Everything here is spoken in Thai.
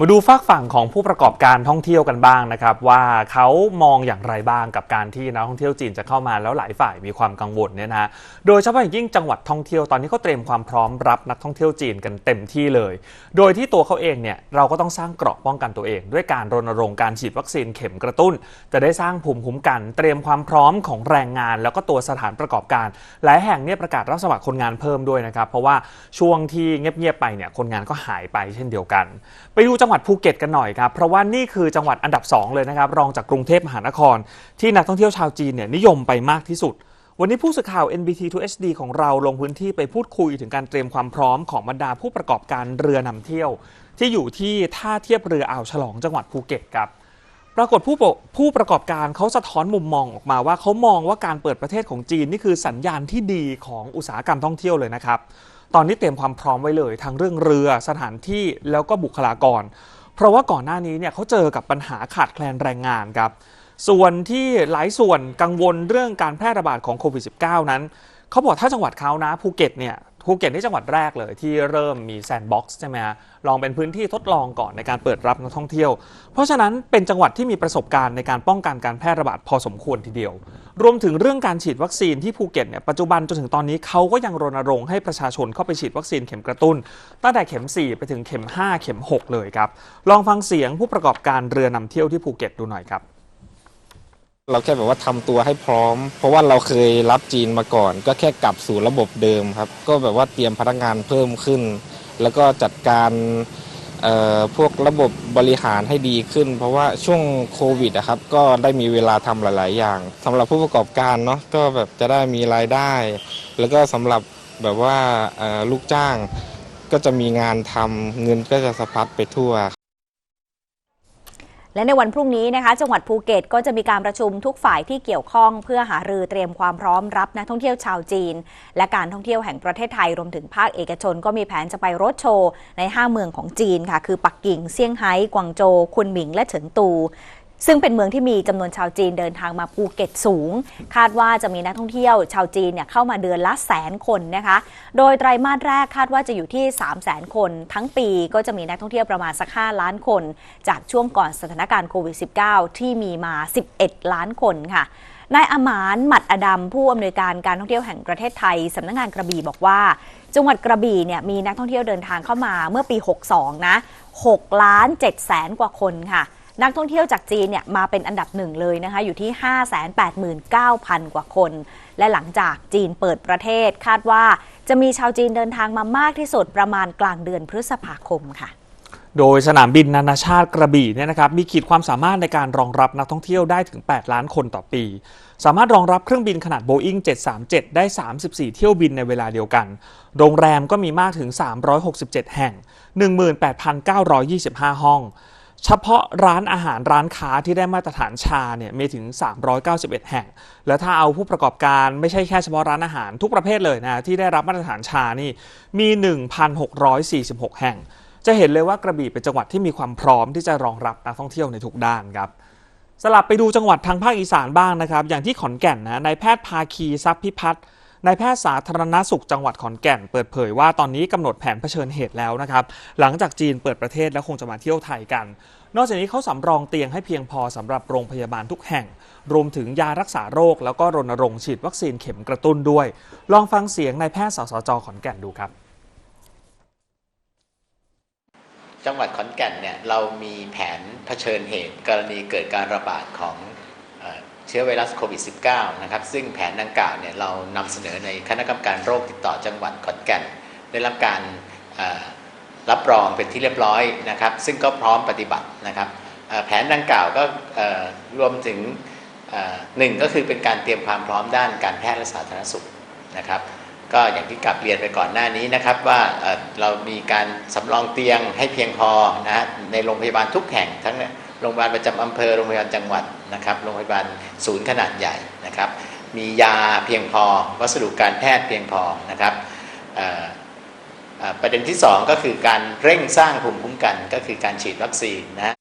มาดูฝากฝั่งของผู้ประกอบการท่องเที่ยวกันบ้างนะครับ ว่าเขามองอย่างไรบ้างกับการที่นักท่องเที่ยวจีนจะเข้ามาแล้วหลายฝ่ายมีความกังวลเนี่ยนะโดยเฉพาะอย่างยิ่งจังหวัดท่องเที่ยวตอนนี้เขาเตรียมความพร้อมรับนักท่องเที่ยวจีนกันเต็มที่เลย โดยที่ตัวเขาเองเนี่ยเราก็ต้องสร้างเกราะป้องกันตัวเอง ด้วยการรณรงค์การฉีดวัคซีนเข็มกระตุ้น จะได้สร้างภูมิคุ้มกัน เตรียมความพร้อมของแรงงาน แล้วก็ตัวสถานประกอบการ หลายแห่งเนี่ยประกาศรับสมัครคนงานเพิ่มด้วยนะครับเพราะว่าช่วงที่เงียบๆไปเนี่ยคนงานก็หายไปเช่นเดียวกัน ไปดูจังหวัดภูเก็ตกันหน่อยครับ เพราะว่านี่คือจังหวัดอันดับ 2 เลยนะครับ รองจากกรุงเทพมหานคร ที่นักท่องเที่ยวชาวจีนเนี่ยนิยมไปมากที่สุด วันนี้ผู้สื่อข่าว NBT 2 HD ของเราลงพื้นที่ไปพูดคุยถึงการเตรียมความพร้อมของบรรดาผู้ประกอบการเรือนำเที่ยว ที่อยู่ที่ท่าเทียบเรืออ่าวฉลองจังหวัดภูเก็ตครับปรากฏผู้ผู้ประกอบการเขาสะท้อนมุมมองออกมาว่าเขามองว่าการเปิดประเทศของจีนนี่คือสัญญาณที่ดีของอุตสาหกรรมท่องเที่ยวเลยนะครับ ตอนนี้เตรียมความพร้อมไว้เลยทั้งเรื่องเรือสถานที่แล้วก็บุคลากร เพราะว่าก่อนหน้านี้เนี่ยเขาเจอกับปัญหาขาดแคลนแรงงานครับ ส่วนที่หลายส่วนกังวลเรื่องการแพร่ระบาดของโควิด -19 นั้นเขาบอกถ้าจังหวัดเขานะภูเก็ตเนี่ย ภูเก็ตนี่จังหวัดแรกเลยที่เริ่มมีแซนด์บ็อกซ์ใช่ไหมฮะลองเป็นพื้นที่ทดลองก่อนในการเปิดรับนักท่องเที่ยว เพราะฉะนั้นเป็นจังหวัดที่มีประสบการณ์ในการป้องกันการแพร่ระบาดพอสมควรทีเดียว รวมถึงเรื่องการฉีดวัคซีนที่ภูเก็ตเนี่ยปัจจุบันจนถึงตอนนี้เขาก็ยังรณรงค์ให้ประชาชนเข้าไปฉีดวัคซีนเข็มกระตุ้น ตั้งแต่เข็ม 4 ไปถึงเข็ม 5 เข็ม 6 เลยครับลองฟังเสียงผู้ประกอบการเรือนำเที่ยวที่ภูเก็ตดูหน่อยครับ เราแค่แบบว่าทำตัวให้พร้อม เพราะว่าเราเคยรับจีนมาก่อน ก็แค่กลับสู่ระบบเดิมครับ ก็แบบว่าเตรียมพนักงานเพิ่มขึ้น แล้วก็จัดการเอ่อพวกระบบบริหารให้ดีขึ้น เพราะว่าช่วงโควิดอะครับ ก็ได้มีเวลาทำหลาย ๆ อย่างสำหรับผู้ประกอบการเนาะก็แบบจะได้มีรายได้ แล้วก็สำหรับแบบว่าเอ่อลูกจ้าง ก็จะมีงานทำเงินก็จะสะพัดไปทั่ว และในวันพรุ่งนี้นะคะจังหวัดภูเก็ตก็จะมีการประชุมทุกฝ่ายที่เกี่ยวข้อง เพื่อหารือเตรียมความพร้อมรับนักท่องเที่ยวชาวจีน และการท่องเที่ยวแห่งประเทศไทยรวมถึงภาคเอกชน ก็มีแผนจะไปรถโชว์ใน 5 เมืองของจีนค่ะ คือปักกิ่งเซี่ยงไฮ้กวางโจวคุนหมิงและเฉิงตู ซึ่งเป็นเมืองที่มีจำนวนชาวจีนเดินทางมาภูเก็ตสูง คาดว่าจะมีนักท่องเที่ยวชาวจีนเนี่ยเข้ามาเดือนละแสนคนนะคะ โดยไตรมาสแรกคาดว่าจะอยู่ที่ 3 0 0แสนคน ทั้งปีก็จะมีนักท่องเที่ยวประมาณสัก 5 ล้านคน จากช่วงก่อนสถานการณ์โควิด -19 ที่มีมา 11 ล้านคนค่ะนายอมานหมัดอดัมผู้อำนวยการการท่องเที่ยวแห่งประเทศไทยสำนักงงานกระบี่บอกว่า จังหวัดกระบี่เนี่ยมีนักท่องเที่ยวเดินทางเข้ามาเมื่อปี 62 นะ6ล้าน7แสนกว่าคนค่ะ นักท่องเที่ยวจากจีนเนี่ยมาเป็นอันดับหนึ่งเลยนะคะ อยู่ที่ 589,000 กว่าคน และหลังจากจีนเปิดประเทศคาดว่าจะมีชาวจีนเดินทางมามากที่สุดประมาณกลางเดือนพฤษภาคมค่ะโดยสนามบินนานาชาติกระบี่เนี่ยนะครับมีขีดความสามารถในการรองรับนักท่องเที่ยวได้ถึง 8 ล้านคนต่อปี สามารถรองรับเครื่องบินขนาด Boeing 737 ได้ 34 เที่ยวบินในเวลาเดียวกัน โรงแรมก็มีมากถึง 367 แห่ง 18,925 ห้อง เฉพาะร้านอาหารร้านค้าที่ได้มาตรฐานชาเนี่ยมีถึง 391 แห่ง แล้วถ้าเอาผู้ประกอบการไม่ใช่แค่เฉพาะร้านอาหารทุกประเภทเลยนะที่ได้รับมาตรฐานชานี่มี 1,646 แห่ง จะเห็นเลยว่ากระบี่เป็นจังหวัดที่มีความพร้อมที่จะรองรับนักท่องเที่ยวในทุกด้านครับสลับไปดูจังหวัดทางภาคอีสานบ้างนะครับ อย่างที่ขอนแก่นนะนายแพทย์ภาคีทรัพย์พิพัฒน์ นายแพทย์สาธารณสุขจังหวัดขอนแก่นเปิดเผยว่าตอนนี้กำหนดแผนเผชิญเหตุแล้วนะครับ หลังจากจีนเปิดประเทศแล้วคงจะมาเที่ยวไทยกัน นอกจากนี้เขาสำรองเตียงให้เพียงพอสำหรับโรงพยาบาลทุกแห่ง รวมถึงยารักษาโรค แล้วก็รณรงค์ฉีดวัคซีนเข็มกระตุ้นด้วย ลองฟังเสียงนายแพทย์สสจขอนแก่นดูครับจังหวัดขอนแก่นเนี่ยเรามีแผนเผชิญเหตุ กรณีเกิดการระบาดของ ชื้อไวรัสโควิด -19 นะครับซึ่งแผนดังกล่าวเนี่ยเรานำเสนอในคณะกรรมการโรคติดต่อจังหวัดขอนแก่น ได้รับการรับรองเป็นที่เรียบร้อยนะครับ ซึ่งก็พร้อมปฏิบัตินะครับแผนดังกล่าวก็รวมถึงหนึ่งก็คือเป็นการเตรียมความพร้อมด้านการแพทย์และสาธารณสุขนะครับ ก็อย่างที่กลับเรียนไปก่อนหน้านี้นะครับ ว่าเรามีการสำรองเตียงให้เพียงพอนะฮะในโรงพยาบาลทุกแห่งทั้ง โรงพยาบาลประจำอำเภอโรงพยาบาลจังหวัดนะครับโรงพยาบาลศูนย์ขนาดใหญ่นะครับ มียาเพียงพอ วัสดุการแพทย์เพียงพอนะครับประเด็นที่สองก็คือการเร่งสร้างภูมิคุ้มกันก็คือการฉีดวัคซีนนะ